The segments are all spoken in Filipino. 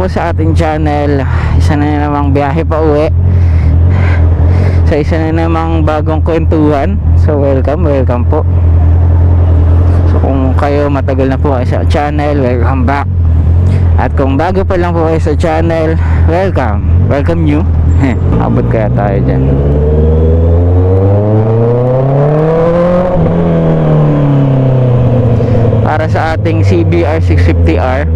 po sa ating channel. Isa na namang biyahe pa uwi. Sa isa na namang bagong kwentuhan. So welcome, welcome po. So kung kayo matagal na po sa channel, welcome back. At kung bago pa lang po kayo sa channel, welcome. Welcome new Abot kaya tayo dyan. Para sa ating CBR 650R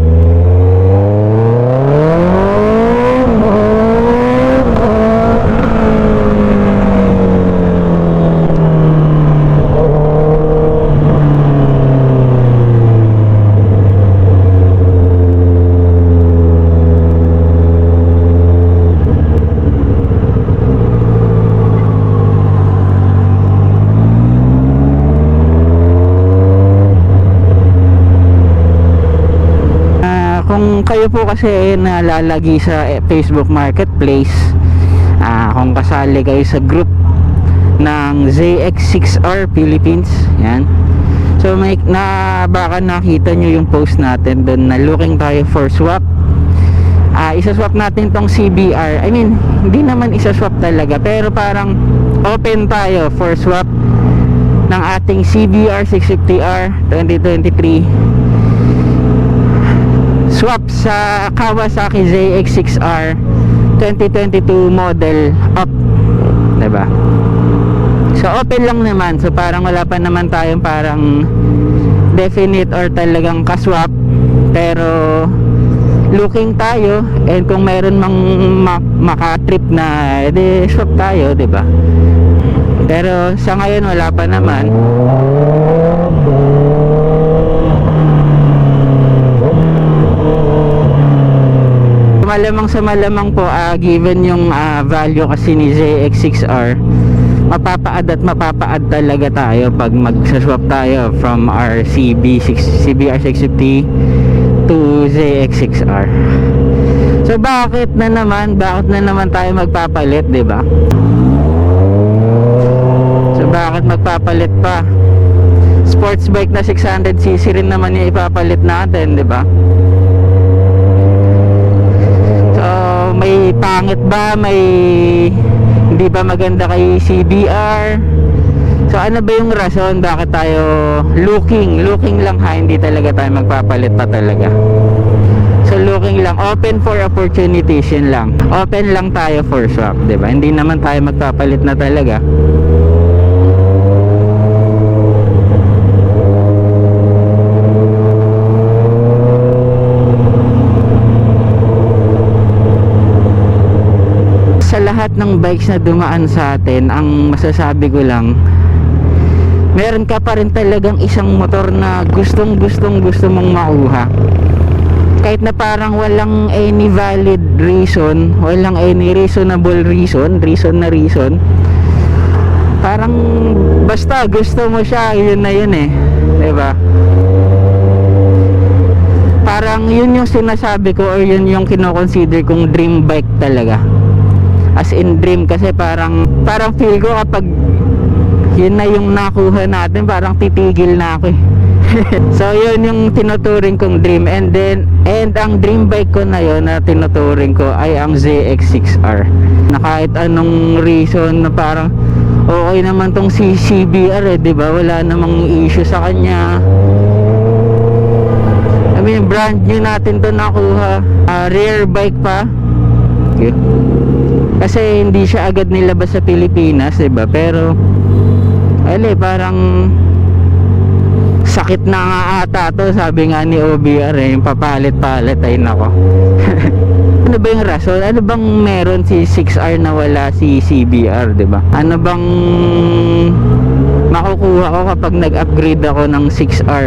Ah, kung kayo po kasi nalalagi sa Facebook Marketplace, ah, kung kasali kayo sa group ng ZX6R Philippines, yan. So may na baka nakita nyo yung post natin doon na looking tayo for swap. Ah, isa-swap natin tong CBR. I mean, hindi naman isa-swap talaga, pero parang open tayo for swap ng ating CBR 650R 2023 swap sa Kawasaki ZX6R 2022 model up. 'di ba so open lang naman. So parang wala pa naman tayong parang definite or talagang kaswap. Pero looking tayo. And kung meron mang ma- makatrip na edi swap tayo ba pero sa ngayon wala pa naman malamang sa malamang po ah, given yung ah, value kasi ni ZX6R mapapa-add at mapapa-add talaga tayo pag mag-swap tayo from our CB 6, CBR 650 to ZX6R so bakit na naman bakit na naman tayo magpapalit ba? So bakit magpapalit pa? Sports bike na 600cc rin naman yung ipapalit natin ba? So, may pangit ba? May hindi ba maganda kay CBR? So, ano ba yung rason bakit tayo looking? Looking lang ha, hindi talaga tayo magpapalit pa talaga. So, looking lang. Open for opportunities yun lang. Open lang tayo for swap, ba? Hindi naman tayo magpapalit na talaga. sa lahat ng bikes na dumaan sa atin, ang masasabi ko lang, meron ka pa rin talagang isang motor na gustong gustong gusto mong makuha. Kahit na parang walang any valid reason, walang any reasonable reason, reason na reason, parang basta gusto mo siya, yun na yun eh. ba? Parang yun yung sinasabi ko or yun yung kino-consider kong dream bike talaga as in dream kasi parang parang feel ko kapag yun na yung nakuha natin parang titigil na ako eh so yun yung tinuturing kong dream and then and ang dream bike ko na yun na tinuturing ko ay ang ZX6R na kahit anong reason na parang okay naman tong CCBR eh, 'di ba? Wala namang issue sa kanya. I mean, brand new natin to nakuha. Ah, rare bike pa. Okay. Kasi hindi siya agad nilabas sa Pilipinas, 'di ba? Pero ali parang sakit na nga ata to, sabi nga ni OBR eh, papalit-palit ay nako. ano ba yung rason? Ano bang meron si 6R na wala si CBR, 'di ba? Ano bang makukuha ko kapag nag-upgrade ako ng 6R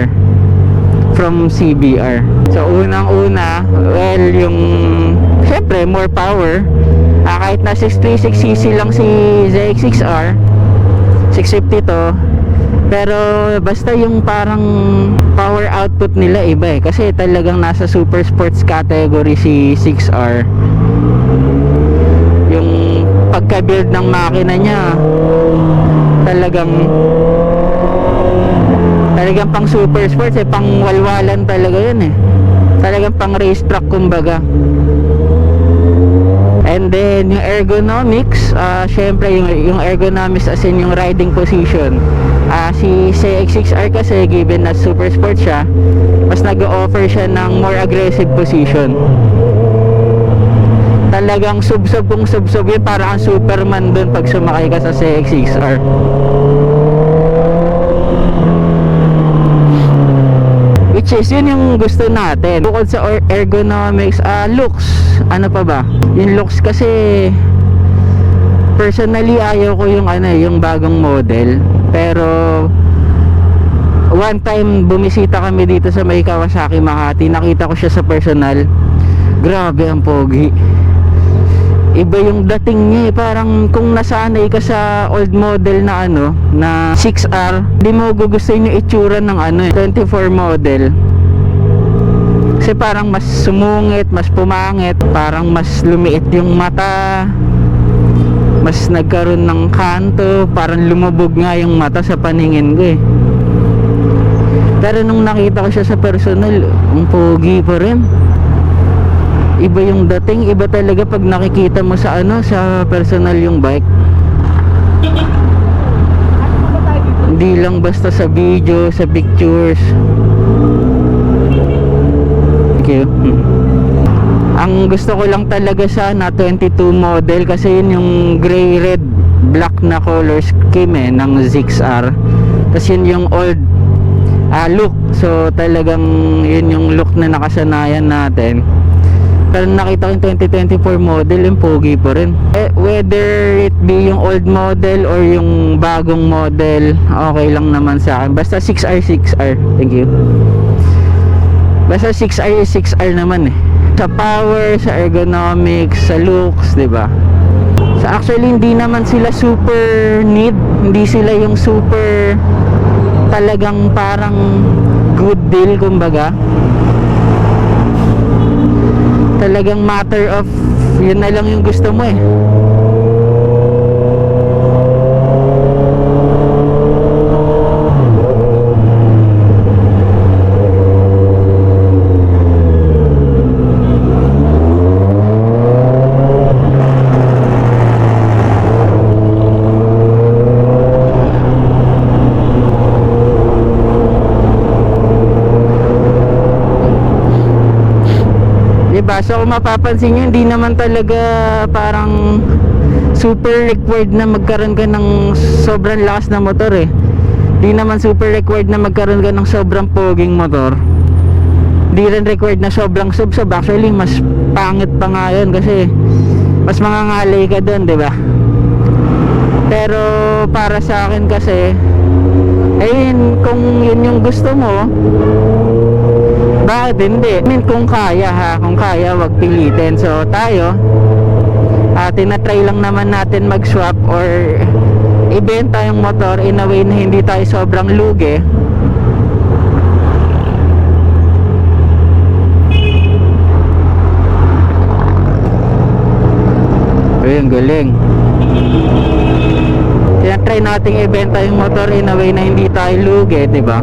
from CBR? So unang-una, well yung syempre more power Ah, kahit na 636cc lang si ZX6R 650 to. Pero basta yung parang power output nila iba eh kasi talagang nasa super sports category si 6R yung pagka-build ng makina niya talagang talagang pang super sports eh pang walwalan talaga yun eh. Talagang pang racetrack kumbaga. And then yung ergonomics, ah syempre yung, yung ergonomics as in yung riding position. Ah si CX-6R kasi given na super sport siya, mas nag-offer siya ng more aggressive position. Talagang sub-sub kung sub-sub yun, ang Superman dun pag sumakay ka sa CX-6R. Which is, yun yung gusto natin. Bukod sa er- ergonomics, ah looks. Ano pa ba? Yung looks kasi, personally, ayaw ko yung ano, yung bagong model. Pero, one time, bumisita kami dito sa may Kawasaki Makati. Nakita ko siya sa personal. Grabe ang pogi. Iba yung dating niya eh. Parang kung nasanay ka sa old model na ano, na 6R, di mo gugustuhin yung itsura ng ano eh, 24 model. Kasi parang mas sumungit, mas pumangit, parang mas lumiit yung mata, mas nagkaroon ng kanto, parang lumubog nga yung mata sa paningin ko eh. Pero nung nakita ko siya sa personal, ang pogi pa rin iba yung dating iba talaga pag nakikita mo sa ano sa personal yung bike. Hindi lang basta sa video sa pictures. You. Hmm. ang gusto ko lang talaga sana 22 model kasi yun yung gray red black na color scheme eh, ng ZXR kasi yun yung old ah, look. So talagang yun yung look na nakasanayan natin pero nakita ko yung 2024 model yung pogi pa rin. Eh, whether it be yung old model or yung bagong model okay lang naman sa akin. Basta 6R 6R thank you. Basta 6R is 6R naman eh. Sa power sa ergonomics sa looks 'di ba? So actually hindi naman sila super need. Hindi sila yung super talagang parang good deal kumbaga talagang matter of yun na lang yung gusto mo eh Diba? So kung mapapansin nyo, hindi naman talaga parang super required na magkaroon ka ng sobrang lakas na motor eh. Hindi naman super required na magkaroon ka ng sobrang poging motor. Hindi rin required na sobrang sub-sub. Actually, mas pangit pa nga yun kasi mas mangangalay ka doon, ba? Pero para sa akin kasi, ayun, kung yun yung gusto mo, bakit hindi? I mean, kung kaya ha, kung kaya, wag pilitin. So, tayo, uh, tinatry lang naman natin mag-swap or ibenta yung motor in a way na hindi tayo sobrang lugi. Ayun, galing. Tinatry natin ibenta yung motor in a way na hindi tayo lugi, di ba?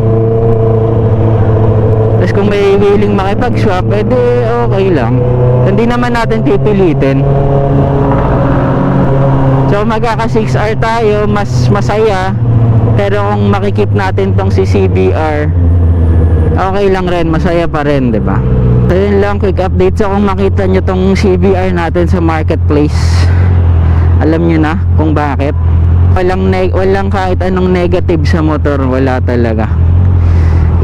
Tapos kung may willing makipag-swap, edi okay lang. Hindi naman natin pipilitin. So magkaka 6R tayo, mas masaya. Pero kung makikip natin tong si CBR, okay lang rin, masaya pa rin, 'di ba? So yun lang, quick update. So kung makita nyo tong CBR natin sa marketplace, alam nyo na kung bakit. Walang, walang kahit anong negative sa motor, wala talaga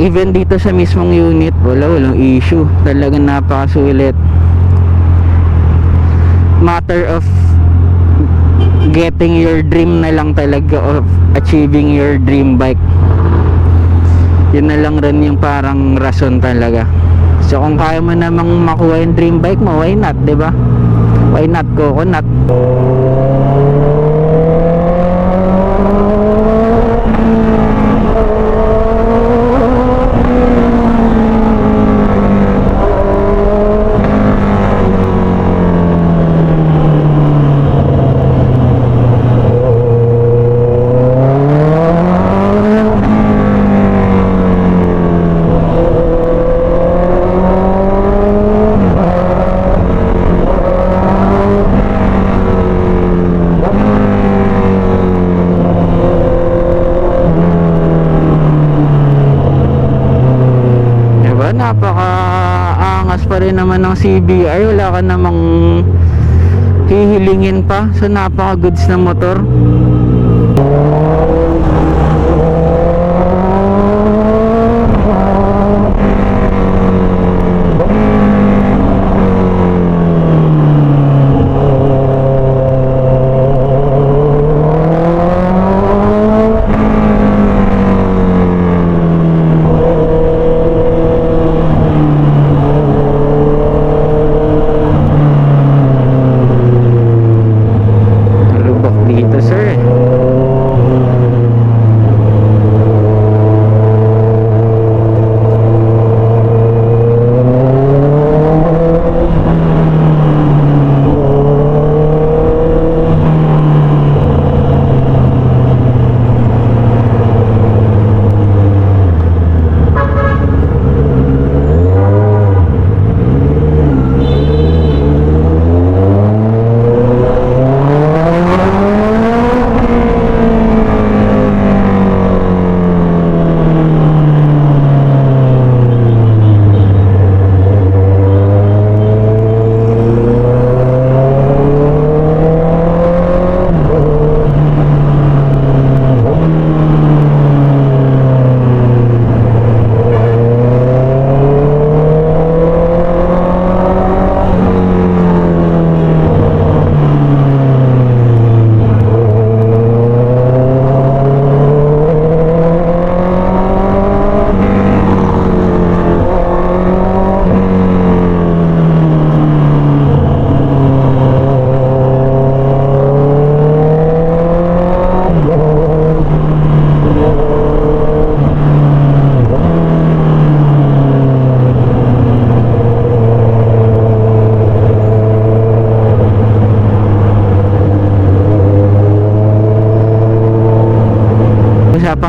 even dito sa mismong unit wala walang issue. Talagang napakasulit. Matter of getting your dream na lang talaga of achieving your dream bike. Yun na lang rin yung parang rason talaga. So kung kaya mo namang makuha yung dream bike mo why not ba? Why not coconut naman ng CBR. Wala ka namang hihilingin pa. So napaka-goods na motor.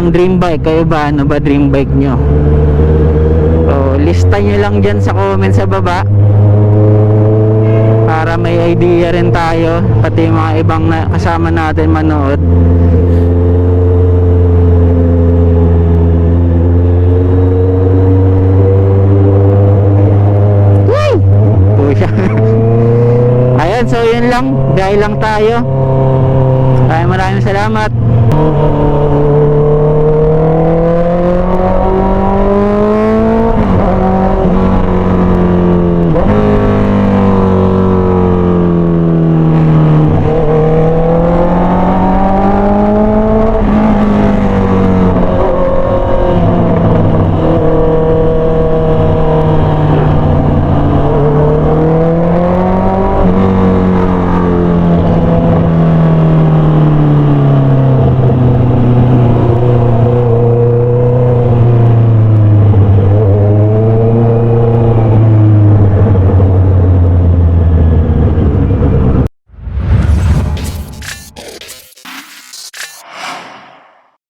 Usapang dream bike, kayo ba? Ano ba dream bike nyo? So, lista nyo lang dyan sa comment sa baba para may idea rin tayo pati yung mga ibang na, kasama natin manood. Ayan, so yun lang. Gaya lang tayo. Maraming maraming salamat.